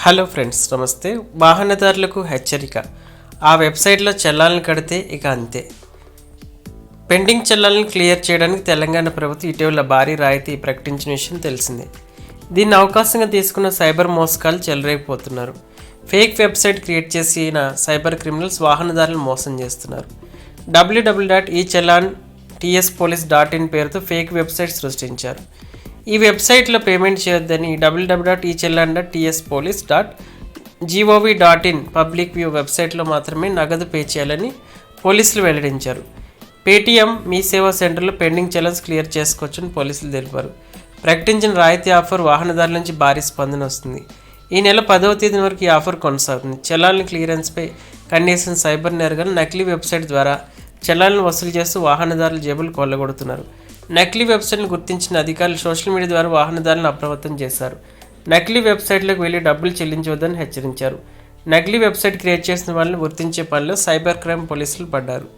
Hello friends నమస్తే. వాహనదారులకు హెచ్చరిక. ఆ వెబ్సైట్లో చల్లాలను కడితే ఇక అంతే. పెండింగ్ చల్లాలను క్లియర్ చేయడానికి తెలంగాణ ప్రభుత్వం ఇటీవల భారీ రాయితీ ప్రకటించిన విషయం తెలిసిందే. దీన్ని అవకాశంగా తీసుకున్న సైబర్ మోసకాలు చెలరేగిపోతున్నారు. ఫేక్ వెబ్సైట్ క్రియేట్ చేసిన సైబర్ క్రిమినల్స్ వాహనదారులను మోసం చేస్తున్నారు. W W dot e challan TS police dot in పేరుతో ఫేక్ వెబ్సైట్ సృష్టించారు. ఈ వెబ్సైట్లో పేమెంట్ చేయొద్దని W W dot e challan dot TS police dot G O V dot in public view వెబ్సైట్లో మాత్రమే నగదు పే చేయాలని పోలీసులు వెల్లడించారు. పేటీఎం మీ సేవా సెంటర్లో పెండింగ్ చెలన్స్ క్లియర్ చేసుకోవచ్చని పోలీసులు తెలిపారు. ప్రకటించిన రాయితీ ఆఫర్ వాహనదారుల నుంచి భారీ స్పందన వస్తుంది. ఈ నెల పదవ తేదీ వరకు ఈ ఆఫర్ కొనసాగుతుంది. చలాన్ల క్లియరెన్స్పై కన్నేసిన సైబర్ నేరగాలు నకిలీ వెబ్సైట్ ద్వారా చలాన్లు వసూలు చేస్తూ వాహనదారుల జేబులు కొల్లగొడుతున్నారు. నకిలీ వెబ్సైట్ను గుర్తించిన అధికారులు సోషల్ మీడియా ద్వారా వాహనదారులను అప్రమత్తం చేశారు. నకిలీ వెబ్సైట్లకు వెళ్ళి డబ్బులు చెల్లించవద్దని హెచ్చరించారు. నకిలీ వెబ్సైట్ క్రియేట్ చేసిన వాళ్ళని గుర్తించే పనిలో సైబర్ క్రైమ్ పోలీసులు పడ్డారు.